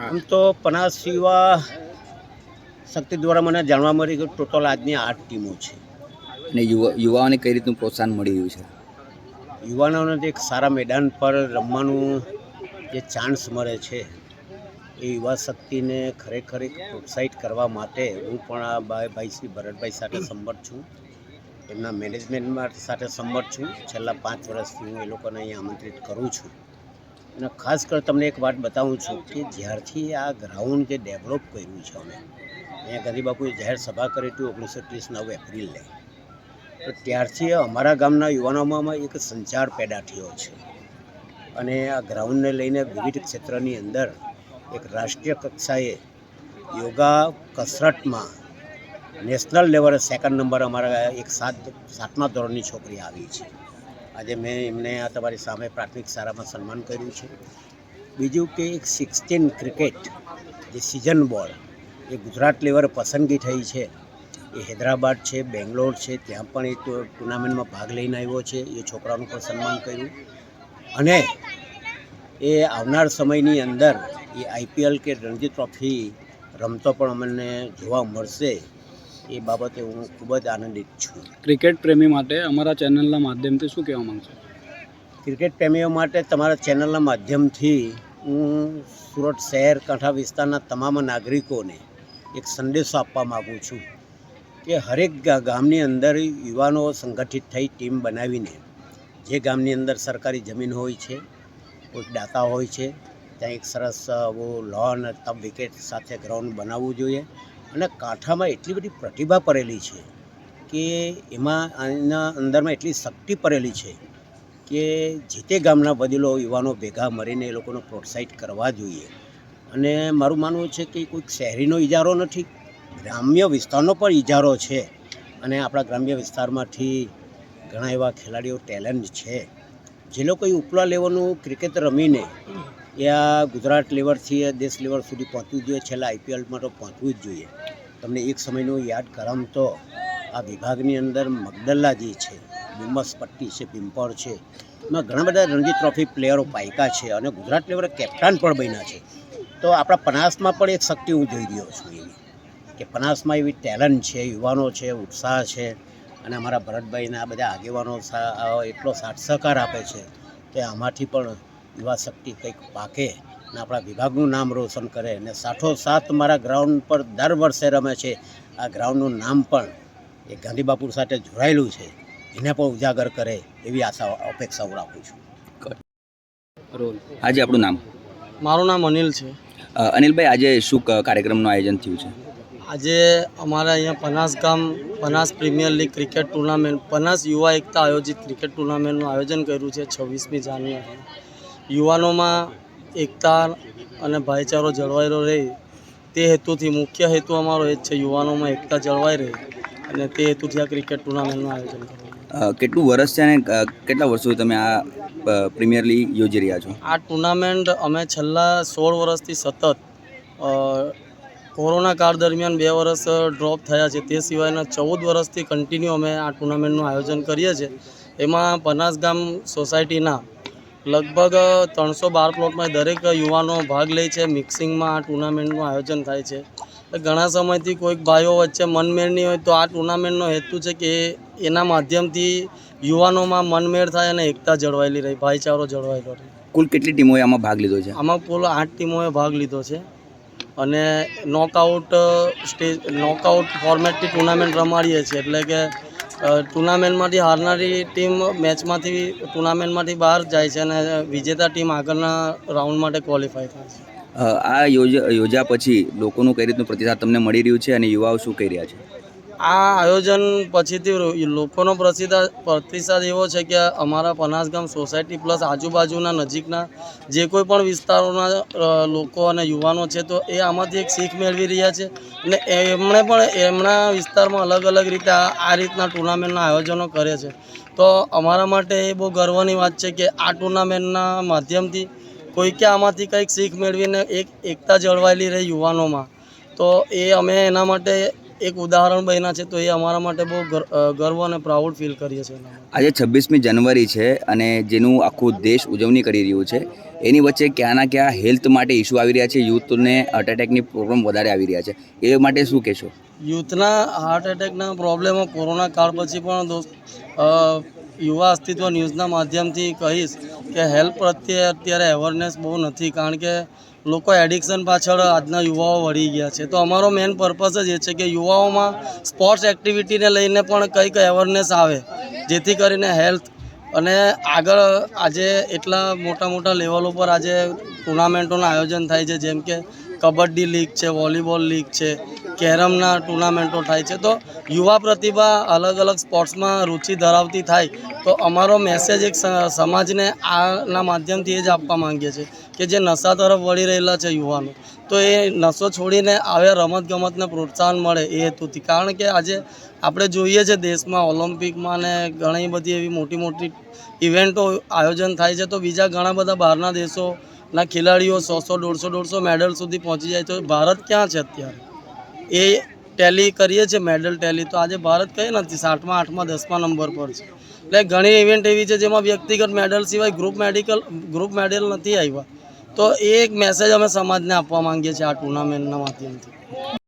આમ તો પનાસ યુવા શક્તિ દ્વારા મને જાણવા મળી કે ટોટલ આજની આઠ ટીમો છે. અને યુવા યુવાઓને કઈ રીતનું પ્રોત્સાહન મળી રહ્યું છે? યુવાનોને જે એક સારા મેદાન પર રમવાનું જે ચાન્સ મળે છે એ યુવા શક્તિને ખરેખર પ્રોત્સાહિત કરવા માટે હું પણ આ ભાઈ ભાઈ શ્રી ભરતભાઈ સાથે સંમત છું. એમના મેનેજમેન્ટ સાથે સંમત છું. છેલ્લા પાંચ વર્ષથી હું એ લોકોને અહીં આમંત્રિત કરું છું. અને ખાસ કરી તમને એક વાત બતાવું છું કે જ્યારથી આ ગ્રાઉન્ડ જે ડેવલપ કર્યું છે અમે, અહીંયા ગાંધી જાહેર સભા કરી હતી ઓગણીસો ત્રીસ નવ એપ્રિલે, તો ત્યારથી અમારા ગામના યુવાનોમાં એક સંચાર પેદા થયો છે. અને આ ગ્રાઉન્ડને લઈને વિવિધ ક્ષેત્રની અંદર એક રાષ્ટ્રીય કક્ષાએ યોગા કસરતમાં નેશનલ લેવલે સેકન્ડ નંબર અમારા એક સાત, સાતમા ધોરણની છોકરી આવી છે. આજે મેં એમને આ તમારી સામે પ્રાથમિક શાળામાં સન્માન કર્યું છે. બીજું કે એક સિક્સટીન ક્રિકેટ જે સિઝન બોલ એ ગુજરાત લેવલ પસંદગી થઈ છે, એ હૈદરાબાદ છે, બેંગ્લોર છે, ત્યાં પણ એ ટુર્નામેન્ટમાં ભાગ લઈને આવ્યો છે, એ છોકરાનું પણ સન્માન કર્યું. અને એ આવનાર સમયની અંદર એ આઈપીએલ કે રણજી ટ્રોફી રમતો પણ અમને જોવા મળશે. એ બાબતે હું ખૂબ જ આનંદિત છું. ક્રિકેટ પ્રેમી માટે અમારા ચેનલના માધ્યમથી શું કહેવા માગશો? ક્રિકેટ પ્રેમીઓ માટે તમારા ચેનલના માધ્યમથી હું સુરત શહેર કાંઠા વિસ્તારના તમામ નાગરિકોને એક સંદેશો આપવા માગું છું કે હરેક ગામની અંદર યુવાનો સંગઠિત થઈ ટીમ બનાવીને જે ગામની અંદર સરકારી જમીન હોય છે કોઈક દાતા હોય છે ત્યાં એક સરસ વો લોન તબ વિકેટ સાથે ગ્રાઉન્ડ બનાવવું જોઈએ. અને કાંઠામાં એટલી બધી પ્રતિભા પડેલી છે કે એમાં આના અંદરમાં એટલી શક્તિ પડેલી છે કે જે તે ગામના વડીલો, યુવાનો ભેગા મળીને એ લોકોને પ્રોત્સાહિત કરવા જોઈએ. અને મારું માનવું છે કે કોઈક શહેરીનો ઇજારો નથી, ગ્રામ્ય વિસ્તારનો પણ ઇજારો છે. અને આપણા ગ્રામ્ય વિસ્તારમાંથી ઘણા એવા ખેલાડીઓ ટેલેન્ટ છે. જે લોકો ઉપલા લેવલનું ક્રિકેટ રમીને એ આ ગુજરાત લેવલથી દેશ લેવલ સુધી પહોંચવું જોઈએ. છેલ્લા આઈપીએલમાં તો પહોંચવું જ જોઈએ. તમને એક સમયનું યાદ કરામ તો આ વિભાગની અંદર મગદલ્લા છે ડુમસ પટ્ટી છે પિંપળ છે, એમાં ઘણા બધા રણજી ટ્રોફી પ્લેયરો પાયકા છે અને ગુજરાત લેવલે કેપ્ટન પણ બન્યા છે. તો આપણા પનાસમાં પણ એક શક્તિ હું જોઈ રહ્યો છું એવી, કે પનાસમાં એવી ટેલેન્ટ છે, યુવાનો છે, ઉત્સાહ છે અને અમારા ભરતભાઈના બધા આગેવાનો એટલો સાથ સહકાર આપે છે કે આમાંથી પણ યુવા શક્તિ કંઈક પાકે અને આપણા વિભાગનું નામ રોશન કરે અને સાથોસાથ મારા ગ્રાઉન્ડ પર દર વર્ષે રમે છે. આ ગ્રાઉન્ડનું નામ પણ એ ગાંધી બાપુ સાથે જોડાયેલું છે. એને પણ ઉજાગર કરે એવી આશા અપેક્ષાઓ રાખું છું. રોલ. આજે આપણું નામ? મારું નામ અનિલ છે. અનિલભાઈ આજે શું ક- કાર્યક્રમનું આયોજન થયું છે? આજે અમારા અહીંયા પનાસ ગામ Panas premier league cricket tournament Panas યુવા એકતા આયોજિત ક્રિકેટ ટુર્નામેન્ટનું આયોજન કર્યું છે છવ્વીસમી જાન્યુઆરી યુવાનોમાં એકતા અને ભાઈચારો જળવાયેલો રહે તે હેતુથી મુખ્ય હેતુ અમારો એ જ છે યુવાનોમાં એકતા જળવાઈ રહે અને તે હેતુથી આ ક્રિકેટ ટુર્નામેન્ટનું આયોજન કર્યું કેટલું વર્ષ છે અને કેટલા વર્ષોથી તમે આ પ્રીમિયર લીગ યોજી રહ્યા છો? આ ટુર્નામેન્ટ અમે છેલ્લા સોળ વર્ષથી સતત કોરોના કાળ દરમિયાન બે વર્ષ ડ્રોપ થયા છે. તે સિવાયના ચૌદ વર્ષથી કન્ટિન્યુ અમે આ ટુર્નામેન્ટનું આયોજન કરીએ છીએ. એમાં પનાસ ગામ સોસાયટીના લગભગ ત્રણસો બાર પ્લોટમાં દરેક યુવાનો ભાગ લે છે. મિક્સિંગમાં આ ટુર્નામેન્ટનું આયોજન થાય છે. ઘણા સમયથી કોઈક ભાઈઓ વચ્ચે મનમેળની હોય તો આ ટુર્નામેન્ટનો હેતુ છે કે એના માધ્યમથી યુવાનોમાં મનમેળ થાય અને એકતા જળવાયેલી રહે ભાઈચારો જળવાયેલો રહે. કુલ કેટલી ટીમોએ આમાં ભાગ લીધો છે? આમાં કુલ આઠ ટીમોએ ભાગ લીધો છે. અને નોકઆઉટ સ્ટેજ નોકઆઉટ ફોર્મેટથી ટુર્નામેન્ટ રમાડીએ છીએ. એટલે કે ટુર્નામેન્ટમાંથી હારનારી ટીમ મેચમાંથી, ટુર્નામેન્ટમાંથી બહાર જાય છે અને વિજેતા ટીમ આગળના રાઉન્ડ માટે ક્વોલિફાય થાય છે. આ યોજા પછી લોકોનું કઈ રીતનું પ્રતિસાદ તમને મળી રહ્યું છે અને યુવાઓ શું કહી રહ્યા છે? આ આયોજન પછીથી લોકોનો પ્રતિસાદ પ્રતિસાદ એવો છે કે અમારા પનાસગામ સોસાયટી પ્લસ આજુબાજુના નજીકના જે કોઈ પણ વિસ્તારોના લોકો અને યુવાનો છે તો એ આમાંથી એક શીખ મેળવી રહ્યા છે અને એમણે પણ એમના વિસ્તારમાં અલગ અલગ રીતે આ રીતના ટુર્નામેન્ટના આયોજનો કરે છે. તો અમારા માટે એ બહુ ગર્વની વાત છે કે આ ટુર્નામેન્ટના માધ્યમથી કોઈકે આમાંથી કંઈક શીખ મેળવીને એક એકતા જળવાયેલી રહી યુવાનોમાં. તો એ અમે એના માટે એક ઉદાહરણ બન્યા છે તો એ અમારા માટે બહુ ગર્વ અને પ્રાઉડ ફીલ કરીએ છીએ આજે છવ્વીસમી જાન્યુઆરી છે અને જેનું આખું દેશ ઉજવણી કરી રહ્યું છે એની વચ્ચે ક્યાંના ક્યાં હેલ્થ માટે ઇસ્યુ આવી રહ્યા છે યુથને હાર્ટ એટેકની પ્રોબ્લેમ વધારે આવી રહ્યા છે. એ માટે શું કહેશો? યુથના હાર્ટ એટેકના પ્રોબ્લેમો કોરોના કાળ પછી પણ દોસ્ત યુવા અસ્તિત્વ ન્યૂઝના માધ્યમથી કહીશ કે હેલ્થ પ્રત્યે અત્યારે અવેરનેસ બહુ નથી કારણ કે લોકો એડિક્શન પાછળ આજના યુવાઓ વળી ગયા છે. તો અમારો મેઇન પર્પઝ જ એ છે કે યુવાઓમાં સ્પોર્ટ્સ એક્ટિવિટીને લઈને પણ કંઈક અવેરનેસ આવે, જેથી કરીને હેલ્થ અને આગળ આજે એટલા મોટા મોટા લેવલ ઉપર આજે ટુર્નામેન્ટોનું આયોજન થાય છે, જેમ કે કબડ્ડી લીગ છે, વોલીબોલ લીગ છે, કેરમના ટુર્નામેન્ટો થાય છે. તો યુવા પ્રતિભા અલગ અલગ સ્પોર્ટ્સમાં રુચિ ધરાવતી થાય તો અમારો મેસેજ એક સમાજને આના માધ્યમથી એ જ આપવા માંગીએ છીએ કે જે નશા તરફ વળી રહેલા છે યુવાનો, તો એ નશો છોડીને આવે રમતગમતને પ્રોત્સાહન મળે એ હેતુથી. કારણ કે આજે આપણે જોઈએ છે દેશમાં ઓલિમ્પિકમાં ને ઘણી બધી એવી મોટી મોટી ઇવેન્ટો આયોજન થાય છે, તો બીજા ઘણા બધા બહારના દેશોના ખેલાડીઓ સો સો, દોઢસો દોઢસો મેડલ સુધી પહોંચી જાય તો ભારત ક્યાં છે અત્યારે? એ ટેલી કરીએ છીએ મેડલ ટેલી તો આજે ભારત કઈ નથી? સાતમા, આઠમા, દસમા નંબર પર છે. એટલે ઘણી ઇવેન્ટ એવી છે જેમાં વ્યક્તિગત મેડલ સિવાય ગ્રુપ મેડિકલ ગ્રુપ મેડલ નથી આવ્યા. તો એ એક મેસેજ અમે સમાજને આપવા માંગીએ છીએ આ ટુર્નામેન્ટના માધ્યમથી.